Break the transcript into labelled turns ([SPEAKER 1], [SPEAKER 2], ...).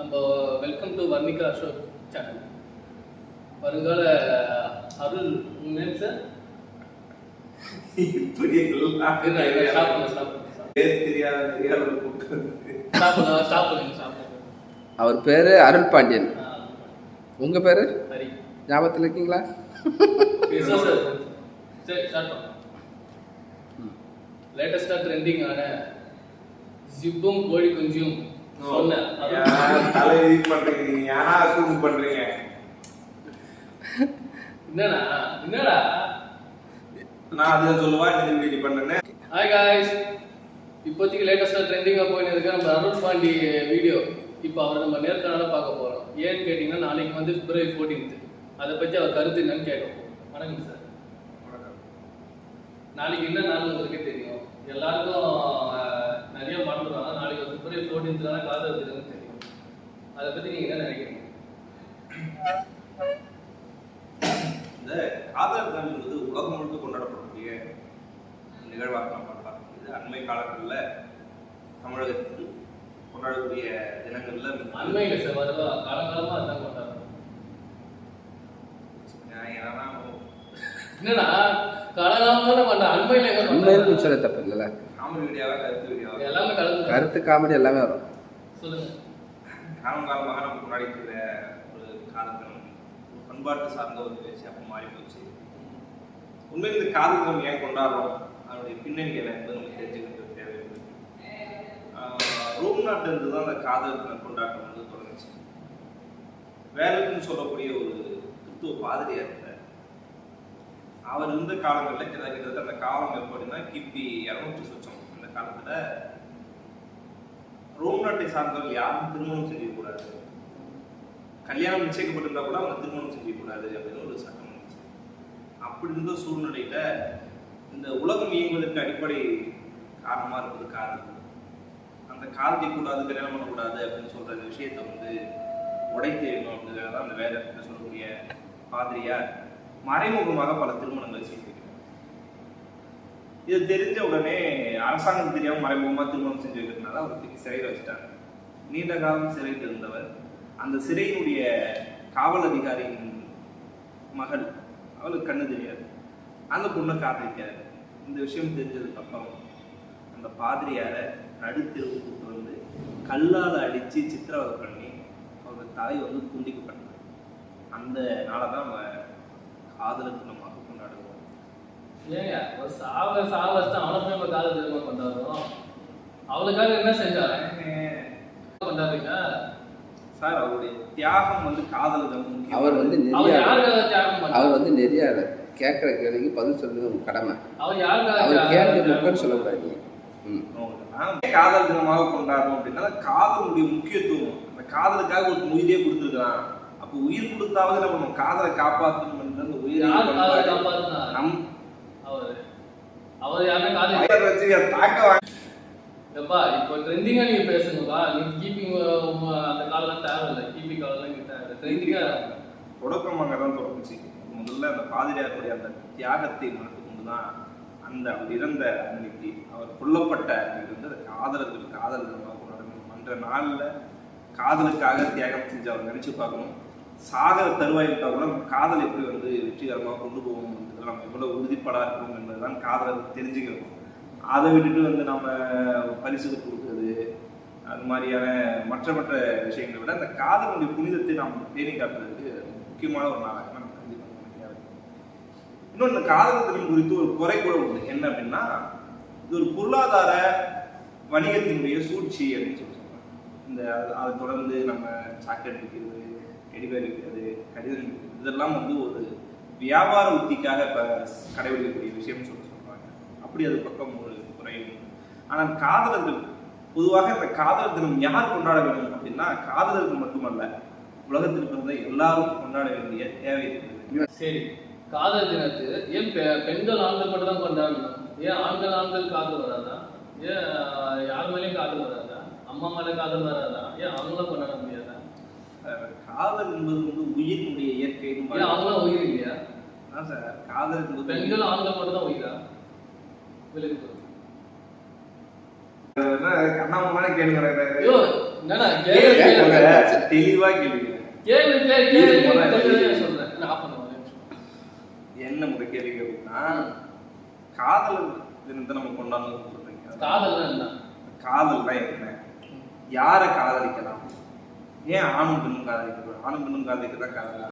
[SPEAKER 1] நம்ம welcome to Varnika Ashok channel வருங்கால அருள் உங்க நேம் சார்
[SPEAKER 2] இப்படி
[SPEAKER 3] அவர் பேர் அருள் பாண்டியன்.
[SPEAKER 1] ஆ,
[SPEAKER 3] உங்கள் பேர்? ஞாபகத்தில் இருக்கீங்களா?
[SPEAKER 1] லேட்டஸ்டாக ட்ரெண்டிங் ஆன ஜிப்பும் கோழி குஞ்சும்
[SPEAKER 2] தலை இது பண்றீங்க நீங்க. ஏன்னா அசூம் பண்றீங்க?
[SPEAKER 1] என்னடா? என்னடா?
[SPEAKER 2] நான் அதை சொல்லுவா இப்படி
[SPEAKER 1] ஹாய் காய்ஸ் இப்போதைக்கு லேட்டஸ்ட்டாக ட்ரெண்டிங்காக போயின்னு இருக்க நம்ம அருள் பாண்டி வீடியோ இப்போ அவர் நம்ம நேர்காணல பார்க்க போகிறோம் ஏன்னு கேட்டிங்கன்னா நாளைக்கு வந்து பிப்ரவரி ஃபோர்டீன்த்து அதை பற்றி அவர் கருத்து என்னன்னு கேட்க போகிறோம் வணக்கம். சார் நாளைக்கு என்ன நாள் உங்களுக்கே தெரியும். எல்லாருக்கும் ஆஹ், நிறைய மறந்துடுவாங்க நாளைக்கு தானே காதல் இருக்குதுன்னு தெரியும். அதை பற்றி நீங்கள் என்ன நினைக்கிறீங்க?
[SPEAKER 2] இந்த காதல் தினம் என்பது உலகம் முழுக்க கொண்டாடப்படக்கூடிய நிகழ்வாக நாம் பார்க்கலாம் இது அண்மை காலங்களில் தமிழகத்தில் கொண்டாடக்கூடிய தினங்கள்ல
[SPEAKER 1] அண்மையில் சார் காலங்காலமாக அதான் கொண்டாடுறோம்.
[SPEAKER 2] என்னன்னா
[SPEAKER 1] என்னடா? காலங்காலமாக பண்ண அண்மையில் கொண்டாடுறோம்?
[SPEAKER 3] சொல்ல தப்பு இல்லைல்ல
[SPEAKER 2] காமெடி வீடியோவா கருத்து வீடியோவா
[SPEAKER 1] எல்லாமே கலந்து
[SPEAKER 3] கருத்து காமெடி எல்லாமே வரும்.
[SPEAKER 1] சொல்லுங்க.
[SPEAKER 2] காலம் காலமாக நம்ம கொண்டாடிட்டு இருக்கிற ஒரு ஒரு பண்பாட்டு சார்ந்த ஒரு விஷயம் மாறி போச்சு. உண்மையில் இந்த காதல் தினம் ஏன் கொண்டாடுறோம்? அதனுடைய பின்னணி என்ன என்பது நம்ம தெரிஞ்சுக்கிறது தேவையில்லை. ஆஹ் ரோம் நாட்டிலிருந்து தான் அந்த காதல் கொண்டாட்டம் வந்து தொடங்குச்சு. வேலைக்குன்னு சொல்லக்கூடிய ஒரு கிறித்துவ பாதிரியார் இருந்தார். அவர் இருந்த காலங்களில் கிட்ட- கிட்டத்தட்ட அந்த காலம் எப்படின்னா கிபி இரநூற்றி காலத்துல ரோம் நாட்டை சார்ந்தவர்கள் யாரும் திருமணம் செய்யக்கூடாது. கல்யாணம் நிச்சயிக்கப்பட்டிருந்தா கூட அவங்க திருமணம் செய்யக்கூடாது அப்படின்னு ஒரு சட்டம் இருந்துச்சு. அப்படி இருந்த சூழ்நிலையில இந்த உலகம் இயங்குவதற்கு அடிப்படை காரணமா இருப்பது காரணம். அந்த காலத்தை கூடாது கல்யாணம் பண்ணக்கூடாது அப்படின்னு சொல்ற இந்த விஷயத்தை வந்து உடைத்து வேணும் அப்படிங்கிறத அந்த வேலை சொல்லக்கூடிய பாதிரியார் மறைமுகமாக பல திருமணங்களை செய்திருக்கிறார் இது தெரிஞ்ச உடனே அரசாங்கம் தெரியாம மறைமுகமா திருமணம் செஞ்சு வைக்கிறதுனால அவர் தூக்கி சிறையில் வச்சுட்டாங்க. நீண்ட காலம் சிறையில் இருந்தவர். அந்த சிறையினுடைய காவல் அதிகாரியின் மகள். அவளுக்கு கண்ணு தெரியாது. அந்த பொண்ணை காதலிக்கிறார். இந்த விஷயம் தெரிஞ்சதுக்கு அப்புறம் அந்த பாதிரியாரை நடுத்தெருவு கூட்டு வந்து கல்லால் அடித்து சித்திரவதை பண்ணி அவங்க தலை வந்து துண்டிக்கப்பட்டாங்க அந்த நாளை தான் அவன் காதலுக்கு நம்ம கொண்டாடுவோம்
[SPEAKER 1] ஏங்க ஒரு சாவ சாவ வச்சு அவனை போய் நம்ம காதல் திரும்ப கொண்டாடுறோம். அவளுக்காக என்ன கொண்டாடுறீங்க
[SPEAKER 2] சார் அவருடைய தியாகம் வந்து முக்கியம்.
[SPEAKER 3] அவர் வந்து
[SPEAKER 1] பண்ணார்?
[SPEAKER 3] அவர் வந்து நெறியாளர். கேட்குற கேள்விக்கு பதில் சொல்றது உங்க கடமை.
[SPEAKER 1] அவர் யாருக்காக
[SPEAKER 3] அவர் கேள்வி? முக்கன்னு சொல்லக்கூடாது.
[SPEAKER 2] காதல் தினமாக கொண்டாடுறோம் அப்படின்னா அந்த காதலுடைய முக்கியத்துவம். அந்த காதலுக்காக ஒரு உயிரே கொடுத்துருக்கான் அப்போ உயிர் கொடுத்தாவது நம்ம காதலை காப்பாற்றணும் அந்த உயிரை
[SPEAKER 1] காதலை
[SPEAKER 2] நம்
[SPEAKER 1] எப்பா இப்போ ட்ரெண்டிங்கா நீங்க பேசுங்கப்பா நீங்க கீப்பிங் அந்த காலம் தேவையில்லை. கீப்பி காலம் நீங்க ட்ரெண்டிங்கா
[SPEAKER 2] தொடக்கம் அங்கே தான் தொடங்குச்சு. முதல்ல அந்த பாதிரியாருடைய அந்த தியாகத்தை மனத்து கொண்டு தான் அந்த அவர் இறந்த அன்னைக்கு அவர் கொல்லப்பட்ட அன்னைக்கு வந்து அந்த காதலர்கள் காதல் அன்ற நாளில் காதலுக்காக தியாகம் செஞ்சு அவர் நினைச்சு பார்க்கணும். சாகர தருவாயில் இருந்தால் கூட நம்ம காதல் எப்படி வந்து வெற்றிகரமாக கொண்டு போகணும் நம்ம எவ்வளோ உறுதிப்படாக இருக்கணும் என்பதுதான் காதலை தெரிஞ்சுக்கணும். அதை விட்டுட்டு வந்து நம்ம பரிசுக்கு கொடுக்குறது அது மாதிரியான மற்ற மற்ற விஷயங்களை விட அந்த காதலுடைய புனிதத்தை நாம் பேணி காட்டுறதுக்கு முக்கியமான ஒரு நாளாக நம்ம கண்டிப்பாக இன்னொன்று இந்த காதல் தினம் குறித்து ஒரு குறை கூட உண்டு என்ன அப்படின்னா இது ஒரு பொருளாதார வணிகத்தினுடைய சூழ்ச்சி அப்படின்னு சொல்லி சொல்றாங்க. இந்த அதை தொடர்ந்து நம்ம சாக்லேட் விற்கிறது எடிவேர் அது கடிதம் இதெல்லாம் வந்து ஒரு வியாபார உத்திக்காக இப்போ கடைபிடிக்கக்கூடிய விஷயம்னு சொல்லி சொல்கிறாங்க அப்படி அது பக்கம் ஒரு குறை ஆனால் காதலர்கள் பொதுவாக இந்த காதலர் தினம் யார் கொண்டாட வேண்டும் அப்படின்னா காதலர்கள் மட்டுமல்ல உலகத்தில் பிறந்த எல்லாரும் கொண்டாட வேண்டிய தேவை இருக்குது
[SPEAKER 1] சரி காதல் தினத்து ஏன் பெ- பெண்கள் ஆண்கள் மட்டும் தான் கொண்டாடணும்? ஏன் ஆண்கள் ஆண்கள் காதல் வராதா? ஏன் யார் மேலேயும் காதல் வராதா? அம்மா மேலே காதல் வராதா? ஏன் அவங்களும் கொண்டாட முடியாது?
[SPEAKER 2] காதல் என்பது வந்து உயிரினுடைய இயற்கை
[SPEAKER 1] அவங்களும் உயிர் இல்லையா?
[SPEAKER 2] அதான் சார் காதல் என்பது
[SPEAKER 1] பெண்கள் ஆண்கள் மட்டும் தான் உயிரா
[SPEAKER 2] கேட்கறத தெளிவா கேளுங்க. என்ன முறை கேள்வி அப்படின்னா காதலர் தினத்தை நம்ம கொண்டாடணும் சொல்றீங்க.
[SPEAKER 1] காதல்னா என்ன?
[SPEAKER 2] காதல்னா என்ன? யாரை காதலிக்கலாம்? ஏன் ஆணும் பெண்ணும் காதலிக்கணும் ஆணும் பெண்ணும் காதலிக்க தான் காதலா